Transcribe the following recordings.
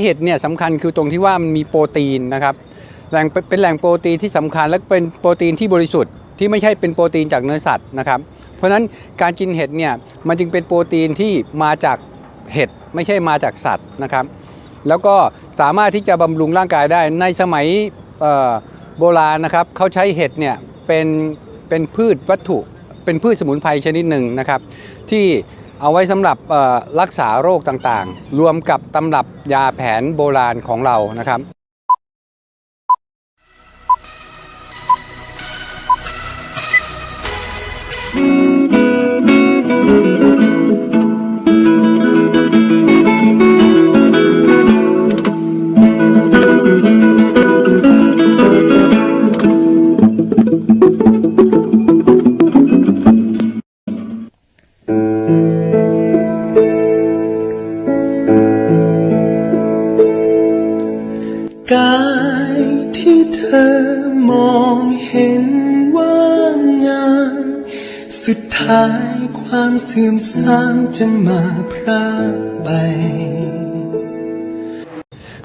เห็ดเนี่ยสำคัญคือตรงที่ว่ามันมีโปรตีนนะครับแหล่งเป็นแหล่งโปรตีนที่สำคัญและเป็นโปรตีนที่บริสุทธิ์ที่ไม่ใช่เป็นโปรตีนจากเนื้อสัตว์นะครับ เพราะฉะนั้นการกินเห็ดเนี่ยมันจึงเป็นโปรตีนที่มาจากเห็ดไม่ใช่มาจากสัตว์นะครับ แล้วก็สามารถที่จะบำรุงร่างกายได้ในสมัยโบราณนะครับเขาใช้เห็ดเนี่ยเป็นเป็นพืชวัตถุ เป็นพืชสมุนไพรชนิดหนึ่งนะครับ ที่ เอาไว้สำหรับรักษาโรคต่างๆ รวมกับตำรับยาแผนโบราณของเรานะครับายความเสื่อมทรามจะมาพรากไป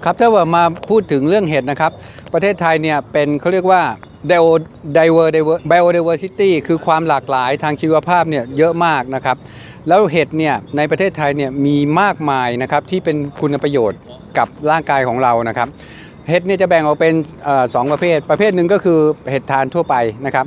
ครับถ้าว่ามาพูดถึงเรื่องเห็ดนะครับ ประเทศไทยเนี่ยเป็นเขาเรียกว่า bio- diver- diver- biodiversity คือความหลากหลายทางชีวภาพเนี่ยเยอะมากนะครับ แล้วเห็ดเนี่ยในประเทศไทยเนี่ยมีมากมายนะครับที่เป็นคุณประโยชน์กับร่างกายของเรานะครับเห็ดเนี่ยจะแบ่งออกเป็นเออสองประเภท ประเภทหนึ่งก็คือเห็ดทานทั่วไปนะครับ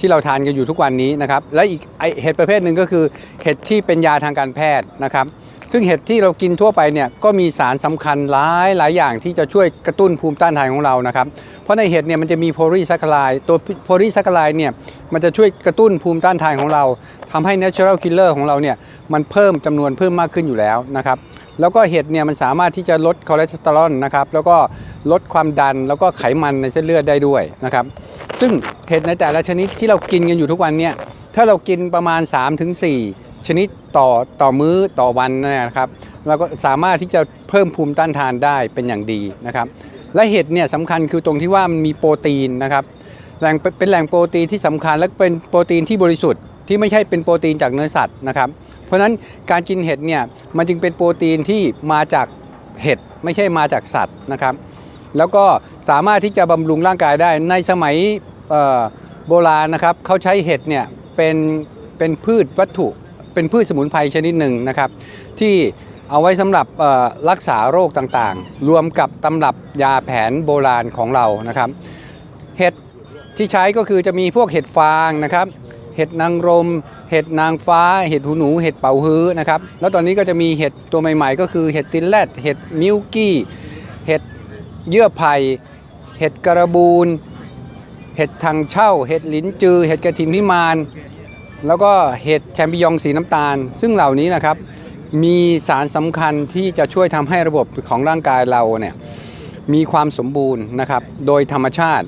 ที่เราทานกันอยู่ทุกวันนี้นะครับ และอีกเห็ดประเภทหนึ่งก็คือ เห็ดที่เป็นยาทางการแพทย์นะครับ ซึ่งเห็ดที่เรากินทั่วไปเนี่ยก็มีสารสำคัญหลายหลายอย่างที่จะช่วยกระตุ้นภูมิต้านทานของเรานะครับ เพราะในเห็ดเนี่ยมันจะมีโพลีแซคคลายตัวโพลีแซคคลายเนี่ยมันจะช่วยกระตุ้นภูมิต้านทานของเราทำให้ natural killer ของเราเนี่ยมันเพิ่มจำนวนเพิ่มมากขึ้นอยู่แล้วนะครับแล้วก็เห็ดเนี่ยมันสามารถที่จะลดคอเลสเตอรอลนะครับแล้วก็ ลดความดันแล้วก็ไขมันในเส้นเลือดได้ด้วยนะครับ ซึ่งเห็ดในแต่ละชนิดที่เรากินกันอยู่ทุกวันเนี่ยถ้าเรากินประมาณ 3-4 ชนิดต่อต่อมื้อต่อวันนะครับเราก็สามารถที่จะเพิ่มภูมิต้านทานได้เป็นอย่างดีนะครับ และเห็ดเนี่ยสำคัญคือตรงที่ว่ามันมีโปรตีนนะครับแหล่งเป็นแหล่งโปรตีนที่สำคัญและเป็นโปรตีนที่บริสุทธิ์ที่ไม่ใช่เป็นโปรตีนจากเนื้อสัตว์นะครับ เพราะฉะนั้นการกินเห็ดเนี่ยมันจึงเป็นโปรตีนที่มาจากเห็ดไม่ใช่มาจากสัตว์นะครับ แล้วก็สามารถที่จะบำรุงร่างกายได้ในสมัยโบราณนะครับเขาใช้เห็ดเนี่ยเป็นเป็นพืชวัตถุ เป็นพืชสมุนไพรชนิดหนึ่งนะครับ ที่เอาไว้สำหรับรักษาโรคต่างๆ รวมกับตำรับยาแผนโบราณของเรานะครับ เห็ดที่ใช้ก็คือจะมีพวกเห็ดฟางนะครับ เห็ดนางรม เห็ดนางฟ้า เห็ดหูหนู เห็ดเป่าฮื้อนะครับ แล้วตอนนี้ก็จะมีเห็ดตัวใหม่ๆ ก็คือเห็ดตินแรดเห็ดมิลกี้ เห็ด เยื่อไผ่เห็ดกระบูนเห็ดทางเช่า เห็ดลิ้นจือ เห็ดกระถินพิมาน แล้วก็เห็ดแชมปิญองสีน้ำตาล ซึ่งเหล่านี้นะครับมีสารสำคัญที่จะช่วยทำให้ระบบของร่างกายเราเนี่ยมีความสมบูรณ์นะครับโดยธรรมชาติ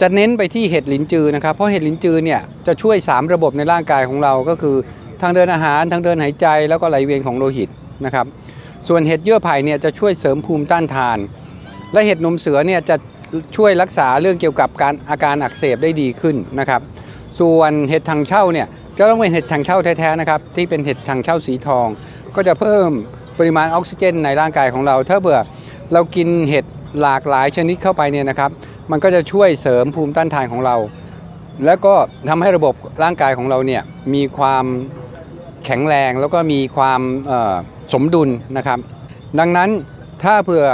จะเน้นไปที่เห็ดหลินจือนะครับ เพราะเห็ดหลินจือเนี่ยจะช่วย 3 ระบบในร่างกายของเราก็คือ ทางเดินอาหารทางเดินหายใจแล้วก็ไหลเวียนของโลหิตนะครับส่วนเห็ดเยื่อไผ่เนี่ยจะช่วยเสริมภูมิต้านทาน และเห็ดนมเสือเนี่ยจะช่วยรักษาเรื่องเกี่ยวกับการอาการอักเสบได้ดีขึ้นนะครับ ส่วนเห็ดทางเช่าเนี่ยก็ต้องเป็นเห็ดทางเช่าแท้ๆนะครับที่เป็นเห็ดทางเช่าสีทอง ก็จะเพิ่มปริมาณออกซิเจนในร่างกายของเรา ถ้าเบื่อเรากินเห็ดหลากหลายชนิดเข้าไปเนี่ยนะครับมันก็จะช่วยเสริมภูมิต้านทานของเรา แล้วก็ทำให้ระบบร่างกายของเราเนี่ยมีความแข็งแรงแล้วก็มีความสมดุลนะครับ ดังนั้นถ้าเผื่อ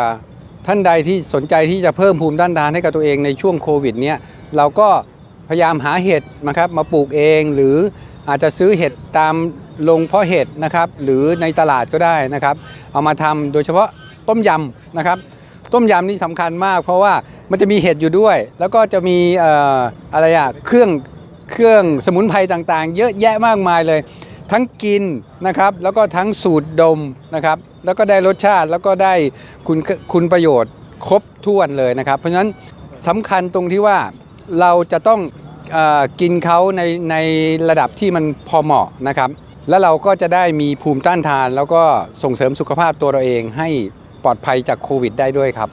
ท่านใดที่สนใจที่จะเพิ่มภูมิต้านทานให้กับตัวเองในช่วงโควิดเนี่ยเราก็พยายามหาเห็ดนะครับมาปลูกเองหรืออาจจะซื้อเห็ดตามโรงเพาะเห็ดนะครับหรือในตลาดก็ได้นะครับ เอามาทำโดยเฉพาะต้มยำนะครับ ต้มยำนี่สำคัญมาก เพราะว่ามันจะมีเห็ดอยู่ด้วย แล้วก็จะมีอออะไรอะเครื่องเครื่องสมุนไพรต่างๆ เยอะแยะมากมายเลย ทั้งกินนะครับแล้วก็ทั้งสูตรดมนะครับแล้วก็ได้รสชาติแล้วก็ได้คุณคุณประโยชน์ครบถ้วนเลยนะครับ เพราะฉะนั้นสำคัญตรงที่ว่าเราจะต้องอกินเขาในในระดับที่มันพอเหมาะนะครับ แล้วเราก็จะได้มีภูมิต้านทาน แล้วก็ส่งเสริมสุขภาพตัวเราเองให้ปลอดภัยจากโควิดได้ด้วยครับ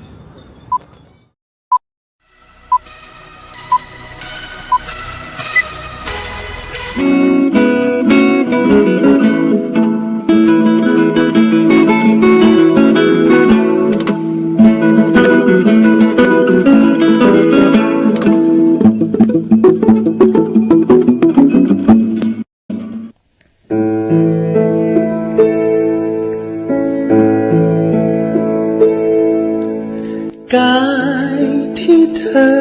กายที่เธอ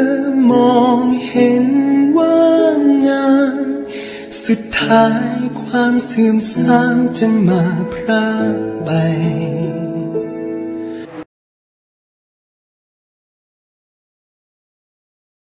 มองเห็นว่างานสุดท้ายความเสื่อมทรามจะมาพรากไป